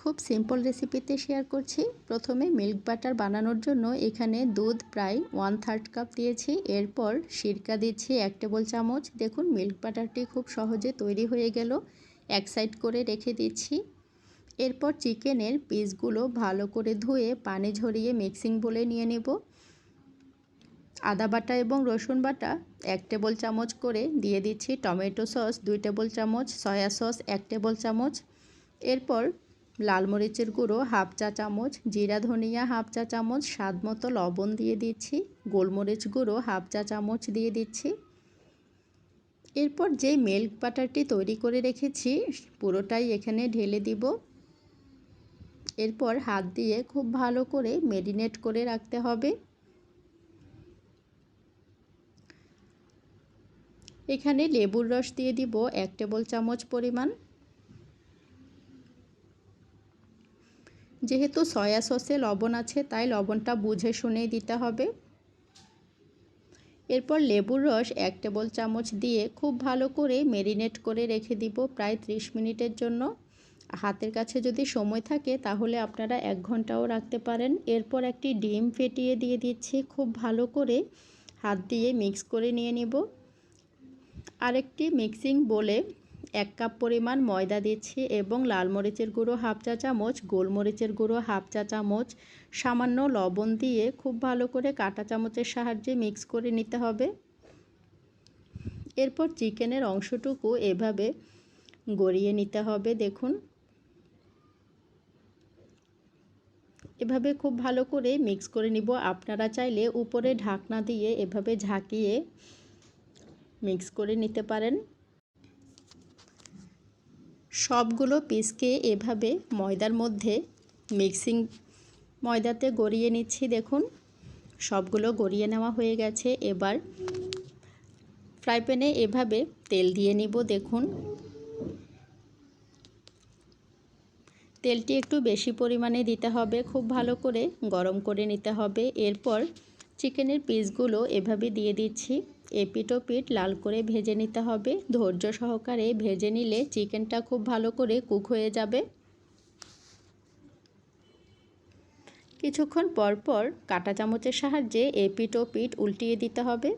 খুব সিম্পল রেসিপিতে শেয়ার করছি। প্রথমে মিল্ক বাটার বানানোর জন্য এখানে দুধ প্রায় ওয়ান থার্ড কাপ দিয়েছি। এরপর সিরকা দিচ্ছি এক টেবিল চামচ। দেখুন মিল্ক বাটারটি খুব সহজে তৈরি হয়ে গেল। এক সাইড করে রেখে দিচ্ছি। এরপর চিকেনের পিসগুলো ভালো করে ধুয়ে পানি ঝরিয়ে মিক্সিং বলে নিয়ে নেব। আদা বাটা এবং রসুন বাটা এক টেবিল চামচ করে দিয়ে দিচ্ছি। টমেটো সস দুই টেবিল চামচ সয়া সস এক টেবিল চামচ। এরপর লাল মরিচের গুঁড়ো হাফ চা চামচ, জিরা ধনিয়া হাফ চা চামচ, স্বাদ মতো লবণ দিয়ে দিচ্ছি, গোলমরিচ গুঁড়ো হাফ চা চামচ দিয়ে দিচ্ছি। এরপর যে মিল্ক বাটারটি তৈরি করে রেখেছি, পুরোটাই এখানে ঢেলে দিব। এরপর হাত দিয়ে খুব ভালো করে মেরিনেট করে রাখতে হবে। এখানে লেবুর রস দিয়ে দিব এক টেবিল চামচ পরিমাণ। যেহেতু সয়া সসে লবণ আছে, তাই লবণটা বুঝে শুনেই দিতে হবে। এরপর লেবুর রস এক টেবিল চামচ দিয়ে খুব ভালো করে মেরিনেট করে রেখে দিব প্রায় 30 মিনিটের জন্য। হাতের কাছে যদি সময় থাকে, তাহলে আপনারা এক ঘন্টাও রাখতে পারেন। এরপর একটি ডিম ফেটিয়ে দিয়ে দিচ্ছি, খুব ভালো করে হাত দিয়ে মিক্স করে নিয়ে নিব। আরেকটি মিক্সিং বলে এক কাপ পরিমাণ ময়দা দিচ্ছি এবং লাল মরিচের গুঁড়ো হাফ চা চামচ গোলমরিচের গুঁড়ো হাফ চা চামচ, সামান্য লবণ দিয়ে খুব ভালো করে কাঁটা চামচের সাহায্যে মিক্স করে নিতে হবে। এরপর চিকেনের অংশটুকু এভাবে গড়িয়ে নিতে হবে, দেখুন। এভাবে খুব ভালো করে মিক্স করে নিব। আপনারা চাইলে উপরে ঢাকনা দিয়ে এভাবে ঝাঁকিয়ে মিক্স করে নিতে পারেন। সবগুলো পিসকে এভাবে ময়দার মধ্যে মিক্সিং ময়দাতে গড়িয়ে নিচ্ছি, দেখুন। সবগুলো গড়িয়ে নেওয়া হয়ে গেছে। এবার ফ্রাই প্যানে এভাবে তেল দিয়ে নিব, দেখুন। তেলটি একটু বেশি পরিমাণে দিতে হবে, খুব ভালো করে গরম করে নিতে হবে। এরপর চিকেনের পিসগুলো এভাবে দিয়ে দিচ্ছি। এপিট পিট লাল করে ভেজে নিতে হবে। ধৈর্য সহকারে ভেজে নিলে চিকেনটা খুব ভালো করে কুক হয়ে যাবে। কিছুক্ষণ পর পর কাটা চামচের সাহায্যে এপিট ও পিট উল্টিয়ে দিতে হবে।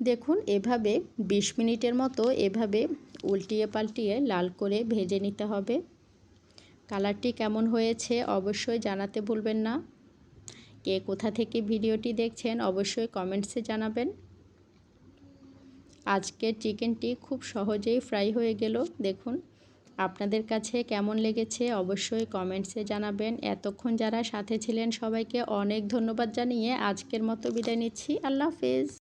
দেখুন, এভাবে ২০ মিনিটের মতো এভাবে উল্টিয়ে পাল্টিয়ে লাল করে ভেজে নিতে হবে। কালারটি কেমন হয়েছে অবশ্যই জানাতে ভুলবেন না। কে কোথা থেকে ভিডিওটি দেখছেন অবশ্যই কমেন্টসে জানাবেন। আজকের চিকেনটি খুব সহজেই ফ্রাই হয়ে গেল। দেখুন, আপনাদের কাছে কেমন লেগেছে অবশ্যই কমেন্টসে জানাবেন। এতক্ষণ যারা সাথে ছিলেন সবাইকে অনেক ধন্যবাদ জানিয়ে আজকের মতো বিদায় নিচ্ছি। আল্লাহ হাফেজ।